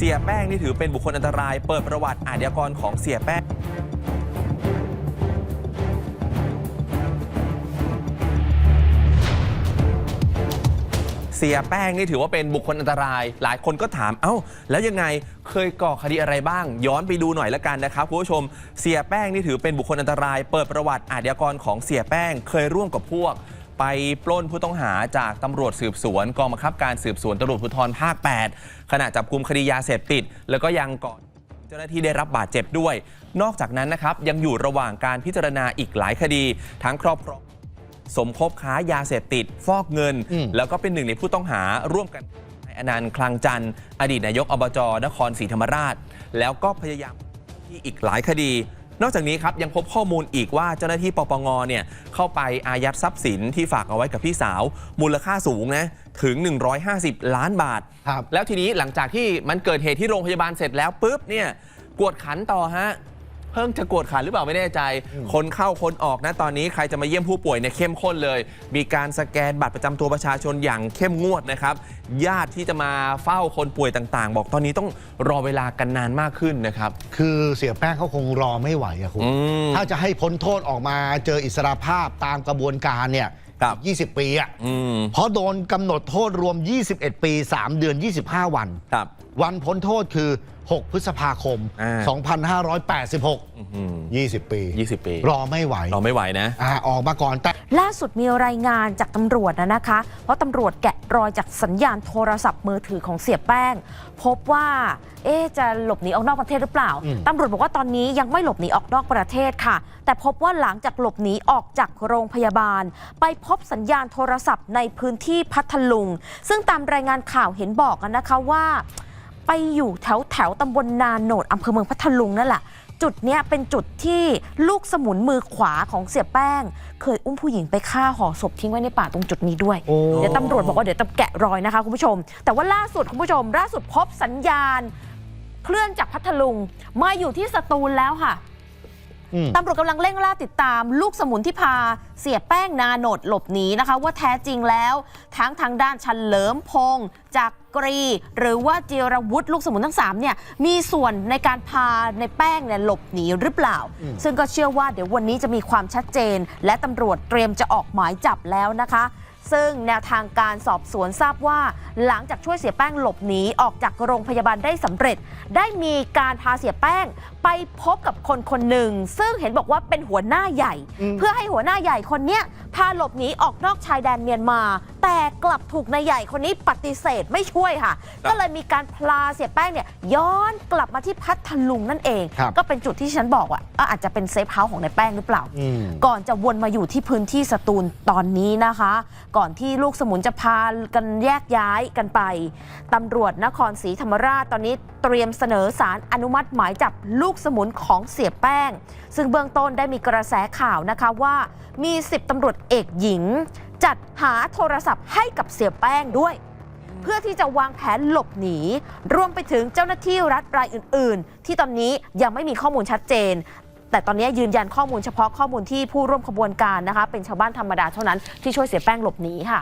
เสียแป้งนี่ถือเป็นบุคคลอันตราย เปิดประวัติอาชญากรของเสียแป้งเสียแป้งนี่ถือว่าเป็นบุคคลอันตราย หลายคนก็ถาม เอ้า แล้วยังไงเคยก่อคดีอะไรบ้าง ย้อนไปดูหน่อยละกันนะครับคุณผู้ชม เสียแป้งนี่ถือเป็นบุคคลอันตราย เปิดประวัติอาชญากรของเสียแป้ง เคยร่วมกับพวก ไปปล้นผู้ต้องหาจากตำรวจสืบสวนกองบังคับการสืบสวนตำรวจภูธรภาค 8 ขณะจับกลุ่มคดียาเสพติด แล้วก็ยังก่อนเจ้าหน้าที่ได้รับบาดเจ็บด้วย นอกจากนั้นนะครับยังอยู่ระหว่างการพิจารณาอีกหลายคดี ทั้งครอบครองสมคบค้ายาเสพติด ฟอกเงิน แล้วก็เป็นหนึ่งในผู้ต้องหาร่วมกันนายอนันต์คลังจันทร์อดีตนายกอบจนครศรีธรรมราช แล้วก็พยายามที่อีกหลายคดี นอกจากนี้ครับยังพบข้อมูลอีกว่าเจ้าหน้าที่ปปงเนี่ยเข้าไปอายัดทรัพย์สินที่ฝากเอาไว้กับพี่สาว มูลค่าสูงนะถึง 150 ล้านบาท ครับ แล้วทีนี้หลังจากที่มันเกิดเหตุที่โรงพยาบาลเสร็จแล้วปุ๊บเนี่ยกวดขันต่อฮะ เพิ่งจะกวดขันหรือเปล่าไม่แน่ใจ คนเข้าคนออกนะตอนนี้ใครจะมาเยี่ยมผู้ป่วยเนี่ยเข้มข้นเลย มีการสแกนบัตรประจำตัวประชาชนอย่างเข้มงวดนะครับ ญาติที่จะมาเฝ้าคนป่วยต่างๆ บอกตอนนี้ต้องรอเวลากันนานมากขึ้นนะครับ คือเสียแป้งเขาคงรอไม่ไหวอะคุณอืมถ้าจะให้พ้นโทษออกมาเจออิสรภาพตามกระบวนการเนี่ยครับอีก20 ปีอะอืมเพราะโดนกำหนดโทษรวม 21 ปี 3 เดือน 25 วันครับ วันพ้นโทษคือ 6 พฤษภาคม อ่า2586อืม20 ปี 20 ปีรอไม่ไหวรอไม่ไหวนะ อ่าออกมาก่อนแต่ ล่าสุดมีรายงานจากตำรวจนะนะคะ เพราะตำรวจแกะรอยจากสัญญาณโทรศัพท์มือถือของเสียแป้ง พบว่า เอ๊ะจะหลบหนีออกนอกประเทศหรือเปล่าอืม ตำรวจบอกว่าตอนนี้ยังไม่หลบหนีออกนอกประเทศค่ะ แต่พบว่าหลังจากหลบหนีออกจากโรงพยาบาล ไปพบสัญญาณโทรศัพท์ในพื้นที่พัทลุง ซึ่งตามรายงานข่าวเห็นบอกกันนะคะว่า ไปอยู่แถวแถวตำบลนาโหนดอำเภอเมืองพัทลุงนั่นแหละจุดเนี้ยเป็นจุดที่ลูกสมุนมือขวาของเสียแป้ง เคยอุ้มผู้หญิงไปฆ่าห่อศพทิ้งไว้ในป่าตรงจุดนี้ด้วยโอ้เดี๋ยวตำรวจบอกว่าเดี๋ยวจะแกะรอยนะคะคุณผู้ชม แต่ว่าล่าสุดคุณผู้ชม ล่าสุดพบสัญญาณ เคลื่อนจากพัทลุงมาอยู่ที่สตูลแล้วค่ะอืม ตำรวจกำลังเร่งล่าติดตาม ลูกสมุนที่พาเสียแป้งนาโนดหลบหนีนะคะ ว่าแท้จริงแล้ว ทั้งทางด้านชันเหลิมพงษ์จากกรี หรือว่าเจรวุฒิลูกสมุนทั้ง3เนี่ยมีส่วนในการพาในแป้งเนี่ยหลบหนีหรือเปล่าอืมซึ่งก็เชื่อว่าเดี๋ยววันนี้จะมีความชัดเจน และตำรวจเตรียมจะออกหมายจับแล้วนะคะ ซึ่งแนวทางการสอบสวนทราบว่า หลังจากช่วยเสียแป้งหลบหนีออกจากโรงพยาบาลได้สำเร็จ ได้มีการพาเสียแป้งไปพบกับคนคนหนึ่งซึ่งเห็นบอกว่าเป็นหัวหน้าใหญ่อืมเพื่อให้หัวหน้าใหญ่คนเนี้ย พาหลบหนีออกนอกชายแดนเมียนมา แต่กลับถูกนายใหญ่คนนี้ปฏิเสธไม่ช่วยค่ะ ก็เลยมีการพลาเสียแป้งเนี่ยย้อนกลับมาที่พัทลุงนั่นเอง ครับ ก็เป็นจุดที่ฉันบอกว่าอะอาจจะเป็นเซฟเฮาส์ของนายแป้งหรือเปล่า อืม ก่อนจะวนมาอยู่ที่พื้นที่สตูลตอนนี้นะคะ ก่อนที่ลูกสมุนจะพากันแยกย้ายกันไปตำรวจนครศรีธรรมราชตอนนี้เตรียมเสนอสารอนุมัติหมายจับลูกสมุนของเสียแป้ง ซึ่งเบื้องต้นได้มีกระแสข่าวนะคะว่ามี 10ตำรวจเอกหญิง จัดหาโทรศัพท์ให้กับเสียแป้งด้วย เพื่อที่จะวางแผนหลบหนี รวมไปถึงเจ้าหน้าที่รัฐรายอื่น ๆ ที่ตอนนี้ยังไม่มีข้อมูลชัดเจน แต่ตอนนี้ยืนยันข้อมูลเฉพาะข้อมูลที่ผู้ร่วมขบวนการนะคะ เป็นชาวบ้านธรรมดาเท่านั้นที่ช่วยเสียแป้งหลบหนีค่ะ